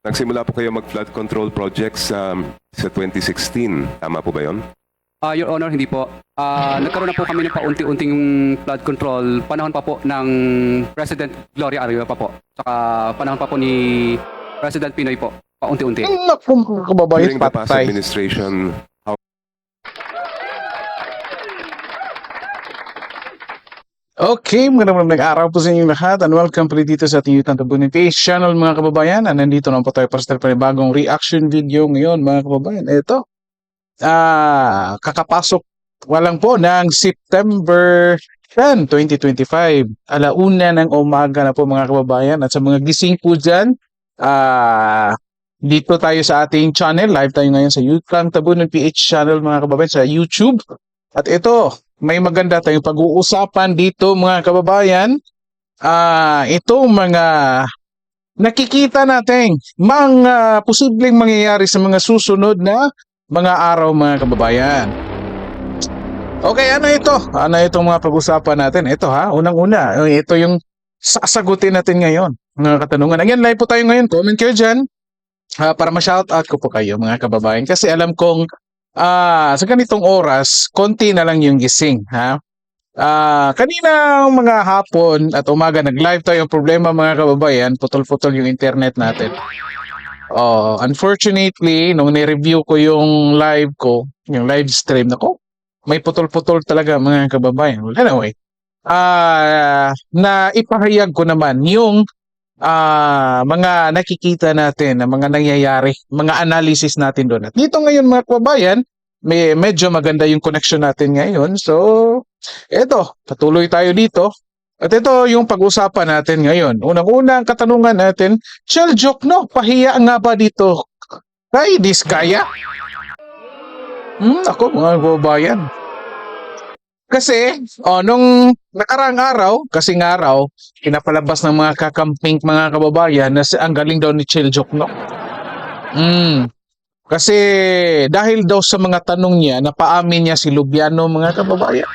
Nagsimula po kayo mag-flood control projects um, sa 2016. Tama po ba yon? Ah, Your Honor, hindi po. Ah, nagkaroon na po kami ng paunti-unting flood control panahon pa po ng President Gloria Arriba pa po. Saka panahon pa po ni President Pinoy po. Paunti-unti. Ang naku, mga kababayan, During the past patay. administration, how Okay, magandang magandang araw po sa inyong lahat and welcome po dito sa ating YouTube Tabunin Page channel mga kababayan. And nandito na po tayo para sa panibagong reaction video ngayon mga kababayan. Ito, ah, kakapasok walang po ng September 10, 2025. Alauna ng umaga na po mga kababayan. At sa mga gising po dyan, ah, dito tayo sa ating channel. Live tayo ngayon sa YouTube Tabunin PH channel mga kababayan sa YouTube. At ito, may maganda tayong pag-uusapan dito mga kababayan. Ah, ito mga nakikita natin mga posibleng mangyayari sa mga susunod na mga araw mga kababayan. Okay, ano ito? Ano itong mga pag-usapan natin? Ito ha, unang-una, ito yung sasagutin natin ngayon. Mga katanungan. Again, live po tayo ngayon. Comment kayo dyan ah, para ma-shoutout ko po kayo mga kababayan. Kasi alam kong Ah, sa ganitong oras, konti na lang yung gising, ha? Ah, kanina mga hapon at umaga nag-live tayo problema mga kababayan, putol-putol yung internet natin. Oh, unfortunately, nung ni-review ko yung live ko, yung live stream, nako, may putol-putol talaga mga kababayan. Well, anyway, ah, na ipahayag ko naman yung ah mga nakikita natin na mga nangyayari, mga analysis natin doon. At dito ngayon mga kababayan, may medyo maganda yung connection natin ngayon. So, eto, patuloy tayo dito. At ito yung pag-usapan natin ngayon. Unang-una ang katanungan natin, Shell joke no, pahiya nga ba dito kay Diskaya? Hmm, ako mga kababayan. Kasi, oh, nung nakarang araw, kasi nga araw, pinapalabas ng mga kakamping mga kababayan na ang galing daw ni Chil Jokno. Mm. Kasi dahil daw sa mga tanong niya, napaamin niya si Lubiano mga kababayan.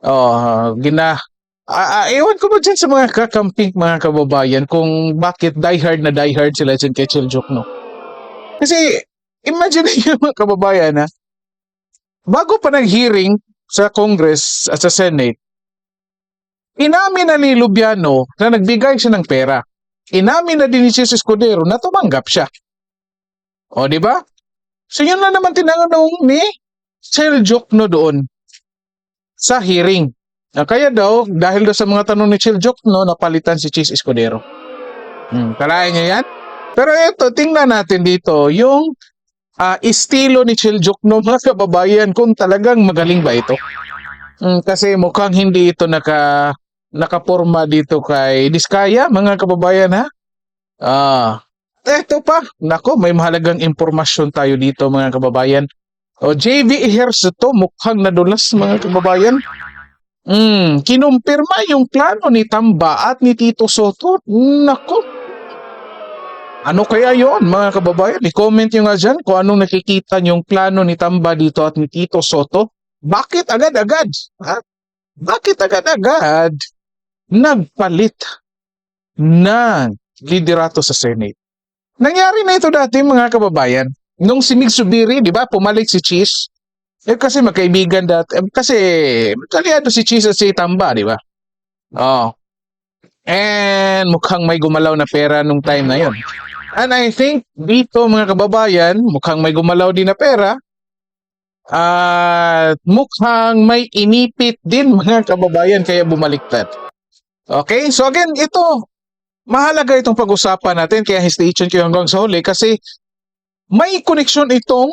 Oh, gina ah, ewan ko ba dyan sa mga kakamping mga kababayan kung bakit diehard na diehard sila dyan kay Chil Jokno. Kasi, imagine niyo mga kababayan ha, bago pa nag-hearing sa Congress at sa Senate, inamin na ni Lubiano na nagbigay siya ng pera. Inamin na din ni Jesus Escudero na tumanggap siya. O, di ba? So, yun na naman tinanong ni Sir Jokno doon sa hearing. Ah, Kaya daw, dahil daw sa mga tanong ni Chil Jokno, napalitan si Chis Escudero. Hmm, kalahin niya yan? Pero ito, tingnan natin dito, yung ah, estilo ni Chil Jokno, mga kababayan, kung talagang magaling ba ito. Mm, kasi mukhang hindi ito naka nakaporma dito kay Diskaya, mga kababayan ha. Ah, eto pa. Nako, may mahalagang impormasyon tayo dito, mga kababayan. O JV Hairs ito, mukhang nadulas, mga kababayan. Mm, kinumpirma yung plano ni Tamba at ni Tito Soto. Nako. Ano kaya yon mga kababayan? I-comment nyo nga dyan kung anong nakikita yung plano ni Tamba dito at ni Tito Soto. Bakit agad-agad? Bakit agad-agad nagpalit ng liderato sa Senate? Nangyari na ito dati mga kababayan. Nung si Mig Subiri, di ba, pumalik si Cheese. Eh kasi magkaibigan dati. Eh, kasi kaliado si Cheese at si Tamba, di ba? Oh. And mukhang may gumalaw na pera nung time na yon. And I think dito mga kababayan, mukhang may gumalaw din na pera. At mukhang may inipit din mga kababayan kaya bumaliktad. Okay, so again, ito, mahalaga itong pag-usapan natin kaya stay tuned hanggang sa huli kasi may koneksyon itong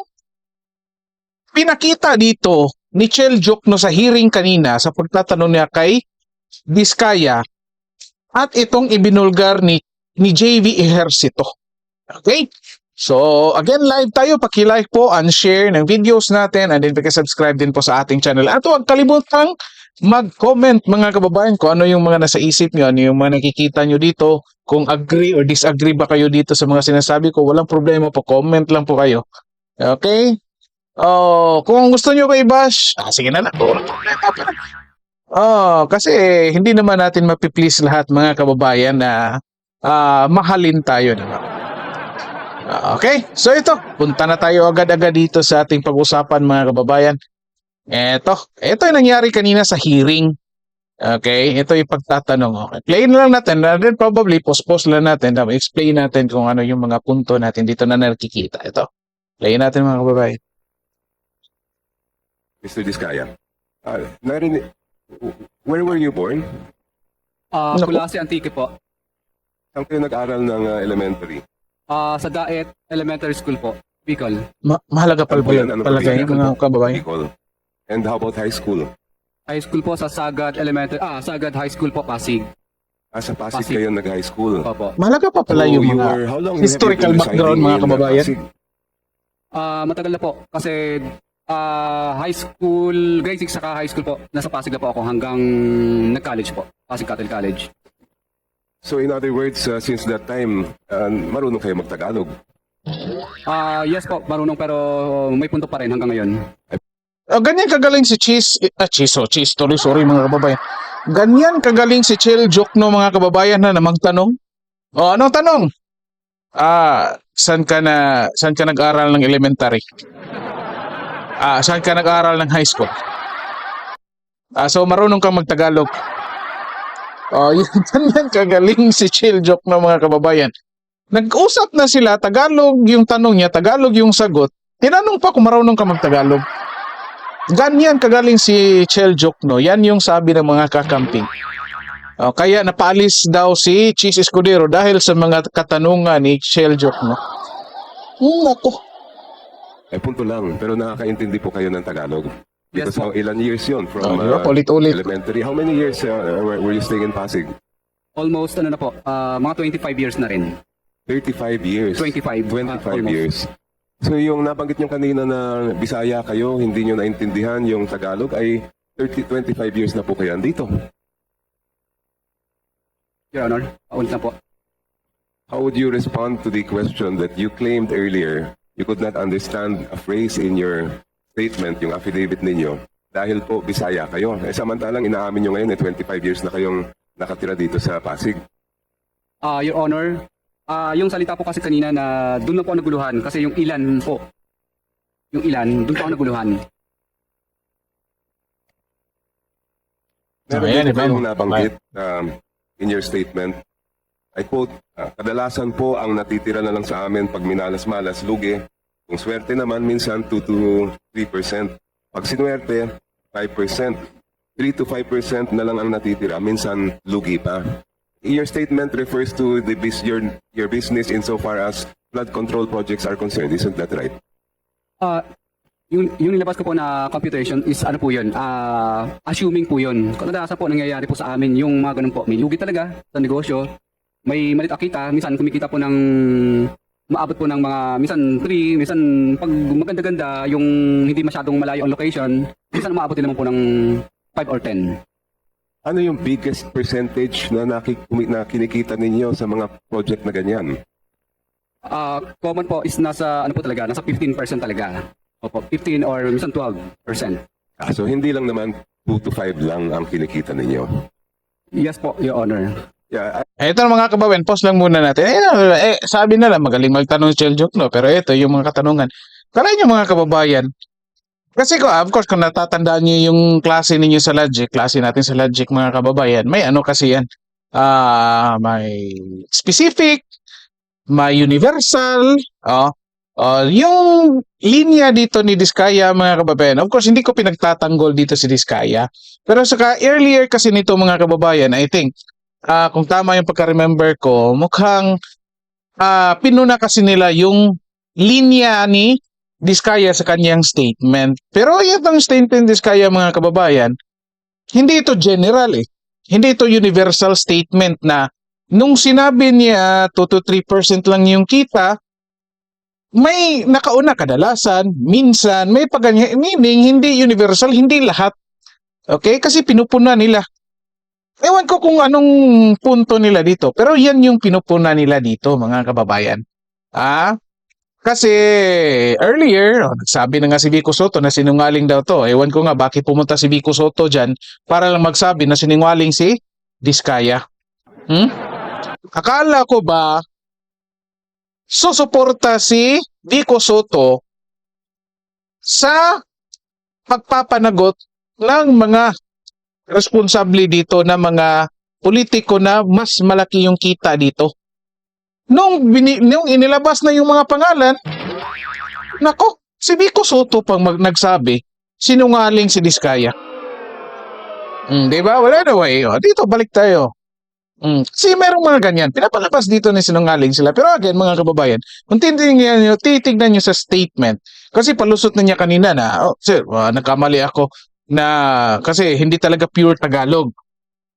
pinakita dito ni Chel Jokno sa hearing kanina sa pagtatanong niya kay Diskaya at itong ibinulgar ni ni JV Ejercito. Okay? So, again, live tayo. Paki-like po and share ng videos natin and then paki-subscribe din po sa ating channel. At huwag kalimutang mag-comment mga kababayan kung ano yung mga nasa isip nyo, ano yung mga nakikita nyo dito, kung agree or disagree ba kayo dito sa mga sinasabi ko, walang problema po, comment lang po kayo. Okay? Oh, kung gusto nyo ko i-bash, ah, sige na lang. Oh, kasi hindi naman natin mapiplease lahat mga kababayan na ah, mahalin tayo. Diba? Ah, Okay, so ito, punta na tayo agad-agad dito sa ating pag-usapan mga kababayan. Ito, ito yung nangyari kanina sa hearing. Okay, ito yung pagtatanong. Okay, play na lang natin, and then probably post-post lang natin, explain natin kung ano yung mga punto natin dito na nakikita. Ito, play natin mga kababayan. Mr. Diskaya, ah, narinig, where were you born? Ah, Naku. Kulasi Antique po. Saan kayo nag-aral ng ah, elementary? Ah, sa Daet Elementary School po, Bicol. Ma- mahalaga pala Ano po yan? Ano palagay yan? mga kababayan. Bicol. And how about high school? High school po sa Sagad Elementary, ah, Sagad High School po, Pasig. Ah, sa Pasig, Pasig. kayo nag-high school. Opo. Mahalaga pa pala So, yung mga were- how long historical background, mga ah, kababayan? Ah, matagal na po kasi ah, high school, grade 6 saka high school po. Nasa Pasig na po ako hanggang nag-college po. Pasig Catholic College. So in other words, ah, since that time, ah, marunong kayo mag-Tagalog. Ah, yes po, marunong pero may punto pa rin hanggang ngayon. Oh, ganyan kagaling si Cheese, ah, Cheese, oh, Cheese, sorry, sorry mga kababayan. Ganyan kagaling si Chel Jokno mga kababayan na namang tanong. Oh, anong tanong? Ah, saan ka na, saan ka nag-aral ng elementary? Ah, saan ka nag-aral ng high school? Ah, so marunong kang magtagalog. Oh, yun, ganyan kagaling si Chel Jokno mga kababayan. Nag-usap na sila, Tagalog yung tanong niya, Tagalog yung sagot. Tinanong pa kung marunong ka magtagalog. Ganyan kagaling si Chel Jokno. Yan yung sabi ng mga kakamping. O, kaya napaalis daw si Cheese Escudero dahil sa mga katanungan ni Chel Jokno. Hmm, ako. Ay, punto lang. Pero nakakaintindi po kayo ng Tagalog. Yes Because how ilan years yun from Oh, ah, ulit-ulit. elementary? How many years ah, were, were you staying in Pasig? Almost ano na po, ah, mga 25 years na rin. 35 years. 25. 25 ah, almost. years. So yung nabanggit nyo kanina na Bisaya kayo, hindi nyo naintindihan yung Tagalog, ay 30, 25 years na po kayo andito. Your Honor, paulit na po. How would you respond to the question that you claimed earlier you could not understand a phrase in your statement, yung affidavit ninyo, dahil po Bisaya kayo. Eh, samantalang inaamin nyo ngayon, eh, 25 years na kayong nakatira dito sa Pasig. Ah, Your Honor, ah, yung salita po kasi kanina na doon na po naguluhan kasi yung ilan po. Yung ilan, doon po ako naguluhan. Meron din iba kayong nabanggit um, in your statement. I quote, "Ah, kadalasan po ang natitira na lang sa amin pag minalas-malas, lugi. Kung swerte naman, minsan 2 to 3%. Pag sinuwerte, 5%. 3 to 5% na lang ang natitira, minsan lugi pa. Your statement refers to the bus- your, your business insofar as flood control projects are concerned. Isn't that right? Ah, yung, yung nilabas ko po na computation is ano po yun, ah, assuming po yun. Kadalasan po nangyayari po sa amin yung mga ganun po. May lugi talaga sa negosyo. May malit akita, minsan kumikita po ng maabot po ng mga, minsan 3, minsan pag maganda-ganda, yung hindi masyadong malayo ang location, minsan maabot din naman po ng 5 or 10. Ano yung biggest percentage na, nakik- na kinikita ninyo sa mga project na ganyan? Ah, common po is nasa, ano po talaga, nasa 15% talaga. Opo, 15 or minsan 12%. Ah, so hindi lang naman 2 to 5 lang ang kinikita ninyo. Yes po, Your Honor. Yeah, Ito na mga kababayan, pause lang muna natin. Eh, eh, sabi na lang, magaling magtanong si Chel Jokno. Pero ito yung mga katanungan. Kalahin nyo mga kababayan. Kasi ko, of course, kung natatandaan nyo yung klase ninyo sa Logic, klase natin sa Logic mga kababayan, may ano kasi yan. Ah, may specific, may universal, oh, oh, yung linya dito ni Diskaya mga kababayan. Of course, hindi ko pinagtatanggol dito si Diskaya. Pero saka earlier kasi nito mga kababayan, I think, ah kung tama yung pagka-remember ko, mukhang ah pinuna kasi nila yung linya ni Diskaya sa kanyang statement. Pero itong statement ni Diskaya mga kababayan, hindi ito general eh. Hindi ito universal statement na nung sinabi niya 2 to 3% lang yung kita, may nakauna kadalasan, minsan, may paganya, meaning hindi universal, hindi lahat. Okay? Kasi pinupuna nila. Ewan ko kung anong punto nila dito. Pero yan yung pinupuna nila dito, mga kababayan. Ah, kasi earlier, oh, nagsabi na nga si Vico Soto na sinungaling daw to. Ewan ko nga bakit pumunta si Vico Soto dyan para lang magsabi na sinungaling si Diskaya. Hmm? Akala ko ba susuporta si Vico Soto sa pagpapanagot ng mga responsable dito na mga politiko na mas malaki yung kita dito. Nung, bini, nung inilabas na yung mga pangalan, nako, si Vico Soto pang mag, nagsabi, sinungaling si Diskaya. Mm, di ba? Wala na way. O, dito, balik tayo. Mm. Kasi merong mga ganyan. Pinapalabas dito na sinungaling sila. Pero again, mga kababayan, kung titignan nyo, titignan nyo sa statement, kasi palusot na niya kanina na, oh, sir, ah, nagkamali ako na kasi hindi talaga pure Tagalog.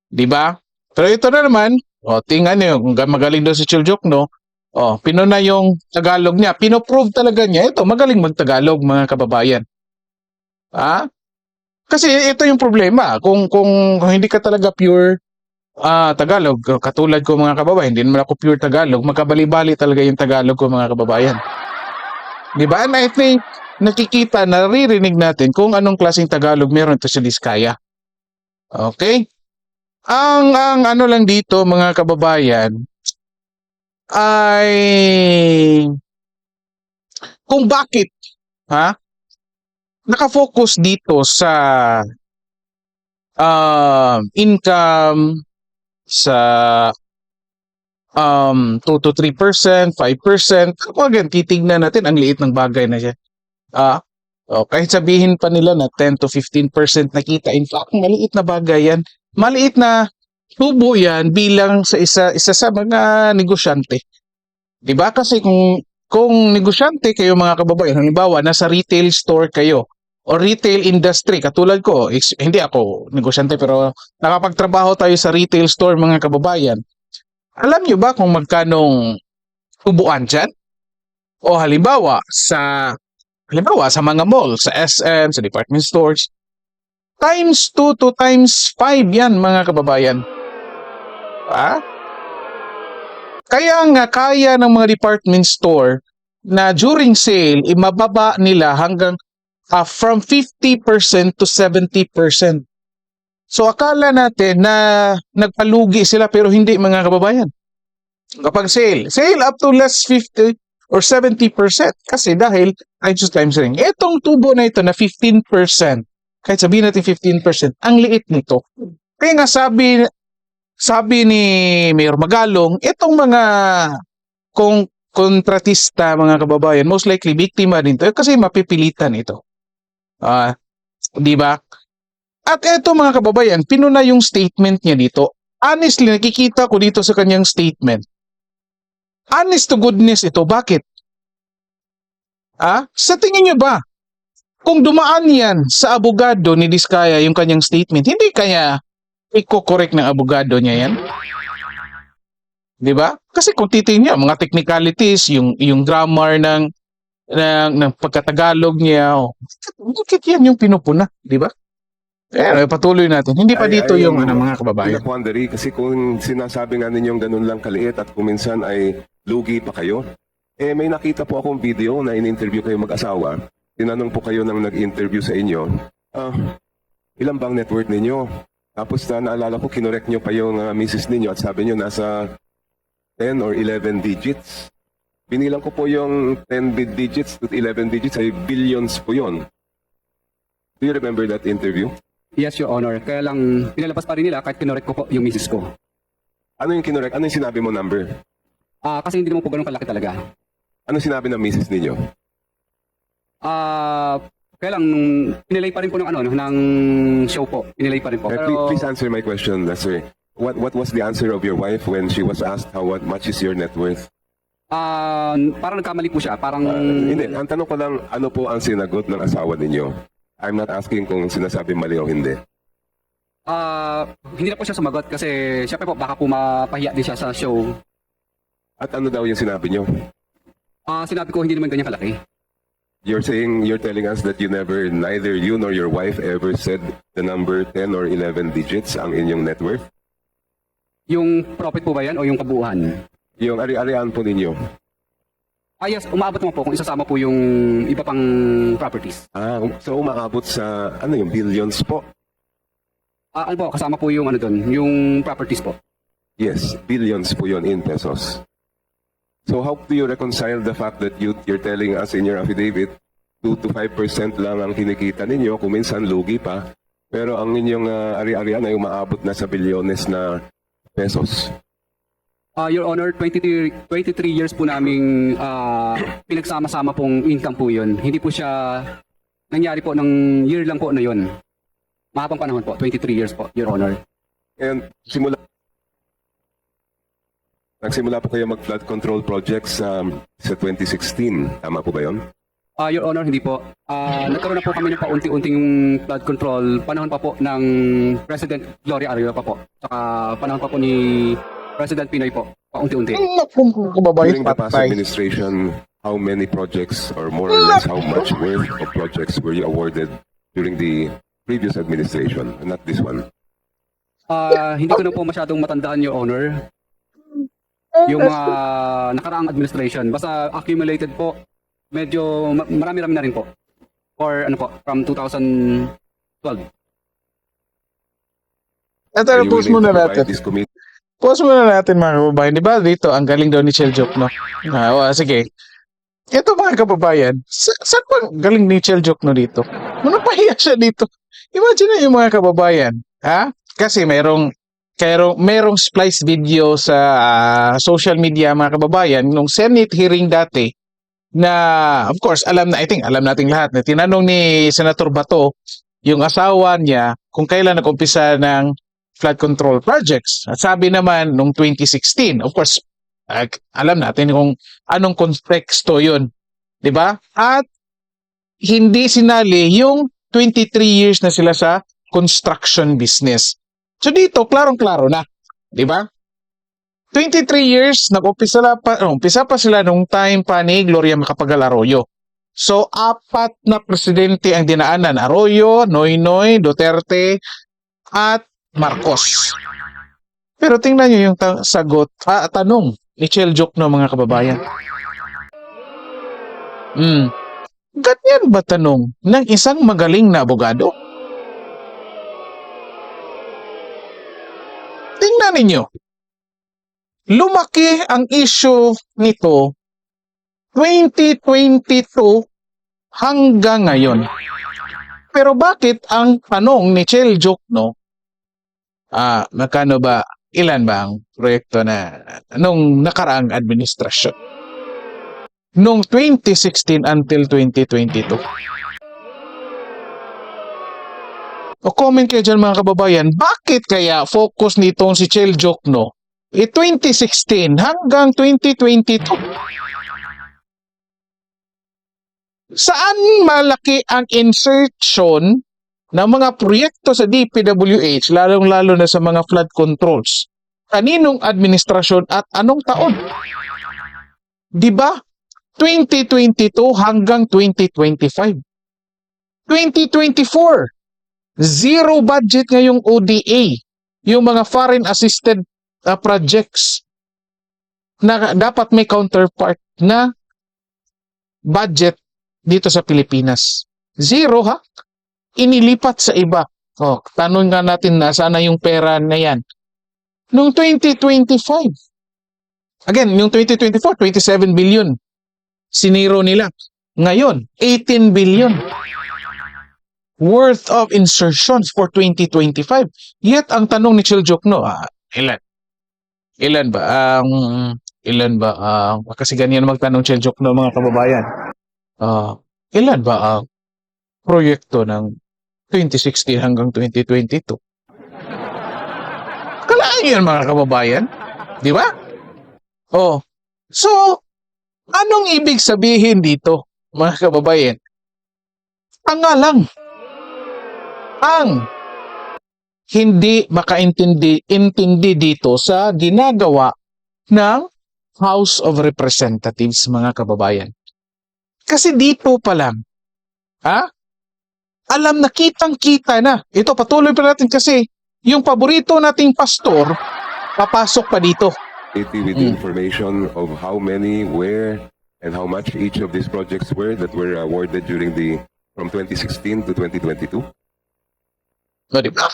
Di ba? Pero ito na naman, oh, tingnan nyo, kung ga- magaling daw si Chiljok, no? Oh, pinuna yung Tagalog niya. Pinoprove talaga niya. Ito, magaling mag-Tagalog, mga kababayan. Ah? Kasi ito yung problema. Kung kung, kung hindi ka talaga pure ah Tagalog, katulad ko mga kababayan, hindi naman ako pure Tagalog, magkabali-bali talaga yung Tagalog ko mga kababayan. Di ba? And I think nakikita, naririnig natin kung anong klaseng Tagalog meron ito sa Diskaya. Okay? Ang ang ano lang dito mga kababayan ay kung bakit ha nakafocus dito sa um, income sa um, 2 to 3%, 5%. Kung again, titignan natin, ang liit ng bagay na siya. Ah, oh, kahit sabihin pa nila na 10 to 15% nakita, in fact, maliit na bagay yan. Maliit na tubo yan bilang sa isa, isa sa mga negosyante. 'Di ba? Kasi kung kung negosyante kayo mga kababayan, halimbawa nasa retail store kayo o retail industry katulad ko, hindi ako negosyante pero nakapagtrabaho tayo sa retail store mga kababayan. Alam nyo ba kung magkanong ubuan dyan? O halimbawa sa halimbawa sa mga mall, sa SM, sa department stores, times 2 to times 5 yan mga kababayan. Ah? Kaya nga kaya ng mga department store na during sale, imababa nila hanggang ah, from 50% to 70%. So akala natin na nagpalugi sila pero hindi mga kababayan. Kapag sale, sale up to less 50 or 70% kasi dahil times ring. Itong tubo na ito na 15%, kahit sabihin natin 15%, ang liit nito. Kaya nga sabi sabi ni Mayor Magalong, itong mga kung kontratista mga kababayan, most likely biktima din to kasi mapipilitan ito. Ah, di ba? At eto mga kababayan, pinuna yung statement niya dito. Honestly, nakikita ko dito sa kanyang statement. Honest to goodness ito. Bakit? Ah, sa tingin niyo ba, kung dumaan yan sa abogado ni Diskaya yung kanyang statement, hindi kaya i-correct ng abogado niya yan? Di ba? Kasi kung titingnan niya, mga technicalities, yung, yung grammar ng, ng, ng pagkatagalog niya, oh, bakit yan yung pinupuna? Di ba? Eh, patuloy natin. Hindi pa Ay, dito ay, yung ano, mga kababayan. Pinakwandary, kasi kung sinasabi nga ninyong ganun lang kaliit at kung minsan ay lugi pa kayo, eh may nakita po akong video na in-interview kayo mag-asawa. Tinanong po kayo nang nag-interview sa inyo, ah, ilan bang net worth ninyo? Tapos na naalala ko, kinorek nyo pa yung uh, misis ninyo at sabi nyo nasa 10 or 11 digits. Binilang ko po yung 10 bit digits to 11 digits ay billions po yon. Do you remember that interview? Yes, Your Honor. Kaya lang, pinalabas pa rin nila kahit kinorek ko po yung misis ko. Ano yung kinorek? Ano yung sinabi mo number? Ah, kasi hindi naman po ganun kalaki talaga. Ano sinabi ng misis ninyo? Ah, kaya lang, nung pinilay pa rin po ng ano, ng show po. Pinilay pa rin po. Eh, Pero, please, please answer my question, Lester. What what was the answer of your wife when she was asked how what much is your net worth? ah, parang nagkamali po siya. Parang, Uh, hindi, ang tanong ko lang, ano po ang sinagot ng asawa ninyo? I'm not asking kung sinasabi mali o hindi. ah, hindi na po siya sumagot kasi syempre po, baka po mapahiya din siya sa show. At ano daw yung sinabi nyo? Ah, sinabi ko, hindi naman ganyan kalaki. You're saying, you're telling us that you never, neither you nor your wife ever said the number 10 or 11 digits ang inyong net worth? Yung profit po ba yan o yung kabuuan? Yung ari-arian po ninyo? Ah, yes, umaabot naman po kung isasama po yung iba pang properties. Ah, um- so umaabot sa, ano yung billions po? Ah, ano po, kasama po yung ano doon, yung properties po. Yes, billions po yon in pesos. So how do you reconcile the fact that you, you're telling us in your affidavit 2 to 5% lang ang kinikita ninyo, kung minsan lugi pa, pero ang inyong ah, ari-arian ay umaabot na sa bilyones na pesos. Ah, Your Honor, 23, 23 years po naming ah, pinagsama-sama pong income po yun. Hindi po siya nangyari po ng year lang po na yun. Mahabang panahon po, 23 years po, Your Honor. And simula Nagsimula po kayo mag-flood control projects um, sa 2016. Tama po ba yon? Ah, Your Honor, hindi po. Ah, nagkaroon na po kami ng paunti-unting flood control panahon pa po ng President Gloria Arroyo pa po. Saka panahon pa po ni President Pinoy po. Paunti-unti. Naku, mga kababayan, During the past patay. administration, how many projects or more or less how much worth of projects were you awarded during the previous administration, not this one? Ah, hindi ko na po masyadong matandaan, Your Honor. Yung mga nakaraang administration. Basta accumulated po, medyo ma- marami-rami na rin po. Or ano po, from 2012. Ito, Are you pause willing muna to provide natin. this committee Pause muna natin mga kababayan. Di ba dito, ang galing daw ni Chel Jokno. Ah, wa- sige. Ito mga kababayan, sa, saan ang galing ni Chel Jokno dito? Ano pahiya siya dito? Imagine na yung mga kababayan. Ha? Kasi merong Kaya merong splice video sa ah, social media mga kababayan nung Senate hearing dati na of course alam na I think alam nating lahat na tinanong ni Senator Bato yung asawa niya kung kailan nag-umpisa ng flood control projects. At sabi naman nung 2016, of course, ag- alam natin kung anong konteksto 'yun, 'di ba? At hindi sinali yung 23 years na sila sa construction business. So dito, klarong-klaro na, 'di ba? 23 years, nag-umpisa pa, oh, umpisa pa sila nung time pa ni Gloria Macapagal Arroyo. So, apat na presidente ang dinaanan. Arroyo, Noynoy, Duterte, at Marcos. Pero tingnan nyo yung ta- sagot, ah, tanong ni Chel Jokno mga kababayan. Hmm. Ganyan ba tanong ng isang magaling na abogado? Tingnan ninyo. Lumaki ang issue nito 2022 hanggang ngayon. Pero bakit ang tanong ni Chel Jokno Ah, magkano ba, ilan ba ang proyekto na nung nakaraang administrasyon? Nung 2016 until 2022. O comment kayo dyan mga kababayan, bakit kaya focus nitong si Chel Jokno eh 2016 hanggang 2022? Saan malaki ang insertion ng mga proyekto sa DPWH, lalong-lalo na sa mga flood controls. Kaninong administrasyon at anong taon? Di ba? 2022 hanggang 2025. 2024, zero budget ngayong ODA, yung mga foreign assisted uh, projects na dapat may counterpart na budget dito sa Pilipinas. Zero ha? Inilipat sa iba. Oh, tanong nga natin na sana yung pera na yan. Noong 2025. Again, yung 2024, 27 billion. Siniro nila. Ngayon, 18 billion worth of insertions for 2025. Yet, ang tanong ni Chil Jokno, ah, ilan? Ilan ba ang ilan ba ang kasi ganyan magtanong Chil Jokno mga kababayan. Ah, ilan ba ang proyekto ng 2016 hanggang 2022. Kalaan yun mga kababayan. Di ba? Oh. So, anong ibig sabihin dito, mga kababayan? Ang nga lang. Ang hindi makaintindi intindi dito sa ginagawa ng House of Representatives, mga kababayan. Kasi dito pa lang, ha? Alam na kitang-kita na. Ito, patuloy pa natin kasi yung paborito nating pastor, papasok pa dito. with Mm. information of how many, where, and how much each of these projects were that were awarded during the from 2016 to 2022? No, di ba?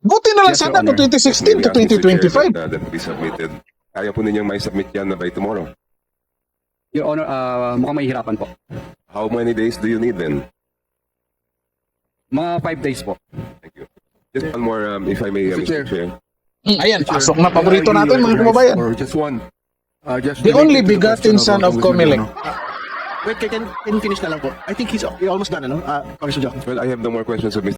Buti na lang Yes, sana Honor. 2016 to Maybe ask Mr. Chair 2025. That, uh, that be submitted. Kaya po ninyong may submit yan na by tomorrow. Your Honor, ah, mukhang mahihirapan po. How many days do you need then? Mga 5 days po. Thank you. Just one more, um, if I may, uh, Mr. Mr. Chair. Chair. Mm, Ayan, pasok na paborito you natin mga kababayan. Or just one. Uh, just The only to begotten son of Congressman Comelec. Wait, can, can can you finish na lang po? I think he's you're almost done, ano? Uh, Congressman. Well, I have no more questions of Mr.